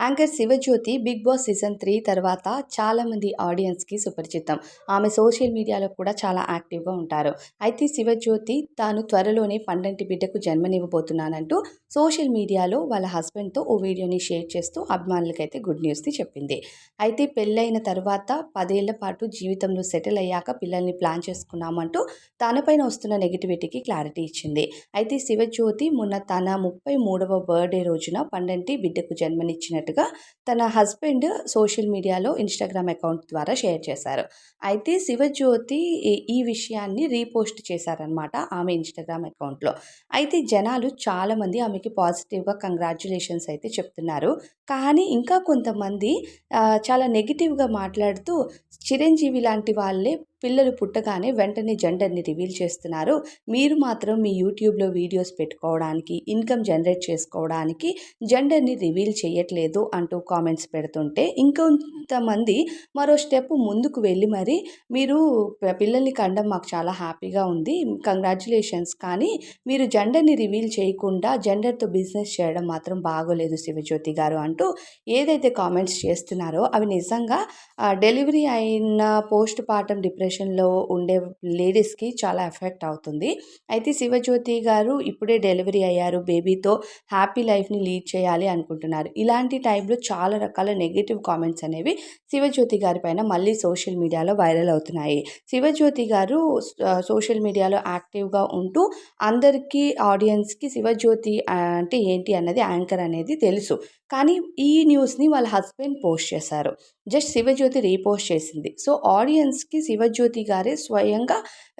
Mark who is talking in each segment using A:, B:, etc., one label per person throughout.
A: Anchor Shivajyothi Big Boss season three తర్వాత చాలామంది ఆడియన్స్కి సుపరిచితం. ఆమె సోషల్ మీడియాలో కూడా చాలా యాక్టివ్గా ఉంటారు. అయితే శివజ్యోతి తాను త్వరలోనే పండంటి బిడ్డకు జన్మనివ్వబోతున్నానంటూ సోషల్ మీడియాలో వాళ్ళ హస్బెండ్తో ఓ వీడియోని షేర్ చేస్తూ అభిమానులకైతే గుడ్ న్యూస్ని చెప్పింది. అయితే పెళ్ళైన తర్వాత పదేళ్ళ పాటు జీవితంలో సెటిల్ అయ్యాక పిల్లల్ని ప్లాన్ చేసుకున్నామంటూ తనపైన వస్తున్న నెగిటివిటీకి క్లారిటీ ఇచ్చింది. అయితే శివజ్యోతి మొన్న తన ముప్పై మూడవ బర్త్డే రోజున పండంటి బిడ్డకు జన్మనిచ్చినట్టు జన్మనిచ్చినట్టుగా తన హస్బెండ్ సోషల్ మీడియాలో ఇన్స్టాగ్రామ్ అకౌంట్ ద్వారా షేర్ చేశారు. అయితే శివజ్యోతి ఈ- విషయాన్ని రీపోస్ట్ చేశారనమాట ఆమె ఇన్స్టాగ్రామ్ అకౌంట్లో. అయితే జనాలు చాలామంది ఆమెకి పాజిటివ్గా కంగ్రాచులేషన్స్ అయితే చెప్తున్నారు. కానీ ఇంకా కొంతమంది చాలా నెగిటివ్గా మాట్లాడుతూ చిరంజీవి లాంటి వాళ్ళే పిల్లలు పుట్టగానే వెంటనే జెండర్ని రివీల్ చేస్తున్నారు. మీరు మాత్రం మీ యూట్యూబ్లో వీడియోస్ పెట్టుకోవడానికి ఇన్కమ్ జనరేట్ చేసుకోవడానికి జెండర్ని రివీల్ చేయట్లేదు అంటూ కామెంట్స్ పెడుతుంటే ఇంకొంతమంది మరో స్టెప్ ముందుకు వెళ్ళి మరి మీరు పిల్లల్ని కండం మాకు చాలా హ్యాపీగా ఉంది. కంగ్రాచులేషన్స్. కానీ మీరు జెండర్ని రివీల్ చేయకుండా జెండర్తో బిజినెస్ చేయడం మాత్రం బాగోలేదు శివజ్యోతి గారు అంటూ ఏదైతే కామెంట్స్ చేస్తున్నారో అవి నిజంగా డెలివరీ అయిన పోస్ట్ పార్టం జనరేషన్లో ఉండే లేడీస్కి చాలా ఎఫెక్ట్ అవుతుంది. అయితే శివజ్యోతి గారు ఇప్పుడే డెలివరీ అయ్యారు. బేబీతో హ్యాపీ లైఫ్ని లీడ్ చేయాలి అనుకుంటున్నారు. ఇలాంటి టైంలో చాలా రకాల నెగిటివ్ కామెంట్స్ అనేవి శివజ్యోతి గారి పైన మళ్ళీ సోషల్ మీడియాలో వైరల్ అవుతున్నాయి. శివజ్యోతి గారు సోషల్ మీడియాలో యాక్టివ్గా ఉంటూ అందరికీ ఆడియన్స్కి శివజ్యోతి అంటే ఏంటి అన్నది యాంకర్ అనేది తెలుసు. కానీ ఈ న్యూస్ని వాళ్ళ హస్బెండ్ పోస్ట్ చేశారు. జస్ట్ శివజ్యోతి రీపోస్ట్ చేసింది. సో ఆడియన్స్కి శివజ్యోతి గారే స్వయంగా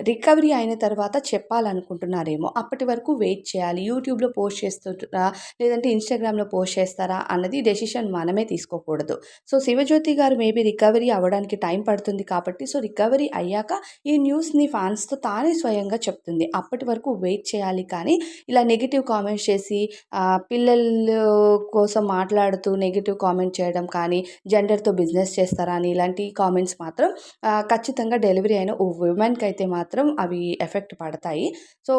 A: రికవరీ అయిన తర్వాత చెప్పాలనుకుంటున్నారేమో. అప్పటి వరకు వెయిట్ చేయాలి. యూట్యూబ్లో పోస్ట్ చేస్తుంటారా లేదంటే ఇన్స్టాగ్రామ్లో పోస్ట్ చేస్తారా? అన్నది డెసిషన్ మనమే తీసుకోకూడదు. సో శివజ్యోతి గారు మేబీ రికవరీ అవ్వడానికి టైం పడుతుంది కాబట్టి సో రికవరీ అయ్యాక ఈ న్యూస్ని ఫ్యాన్స్తో తానే స్వయంగా చెప్తుంది. అప్పటి వరకు వెయిట్ చేయాలి కానీ ఇలా నెగిటివ్ కామెంట్స్ చేసి పిల్లల కోసం మాట్లాడుతూ నెగిటివ్ కామెంట్ చేయడం కానీ జెండర్తో బిజినెస్ చేస్తారా అని ఇలాంటి కామెంట్స్ మాత్రం ఖచ్చితంగా డెలివరీ అయిన ఓ ఉమెన్కి అయితే మాత్రం అవి ఎఫెక్ట్ పడతాయి. సో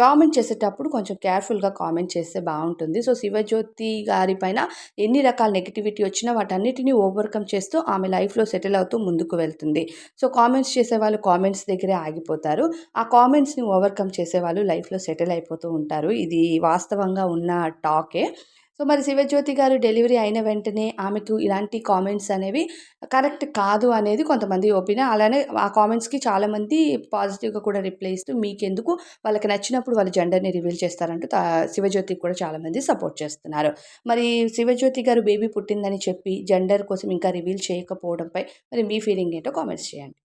A: కామెంట్ చేసేటప్పుడు కొంచెం కేర్ఫుల్గా కామెంట్ చేస్తే బాగుంటుంది. సో శివజ్యోతి గారి పైన ఎన్ని రకాల నెగిటివిటీ వచ్చినా వాటన్నిటిని ఓవర్కమ్ చేస్తూ ఆమె లైఫ్లో సెటిల్ అవుతూ ముందుకు వెళ్తుంది. సో కామెంట్స్ చేసే వాళ్ళు కామెంట్స్ దగ్గరే ఆగిపోతారు. ఆ కామెంట్స్ని ఓవర్కమ్ చేసే వాళ్ళు లైఫ్లో సెటిల్ అయిపోతూ ఉంటారు. ఇది వాస్తవంగా ఉన్న టాకే సో మరి శివజ్యోతి గారు డెలివరీ అయిన వెంటనే ఆమెకు ఇలాంటి కామెంట్స్ అనేవి కరెక్ట్ కాదు అనేది కొంతమంది ఒపీనియన్. అలానే ఆ కామెంట్స్కి చాలామంది పాజిటివ్గా కూడా రిప్లై ఇస్తూ మీకెందుకు? వాళ్ళకి నచ్చినప్పుడు వాళ్ళ జెండర్ని రివీల్ చేస్తారంటూ శివజ్యోతికి కూడా చాలామంది సపోర్ట్ చేస్తున్నారు. మరి శివజ్యోతి గారు బేబీ పుట్టిందని చెప్పి జెండర్ కోసం ఇంకా రివీల్ చేయకపోవడంపై మరి మీ ఫీలింగ్ ఏంటో కామెంట్స్ చేయండి.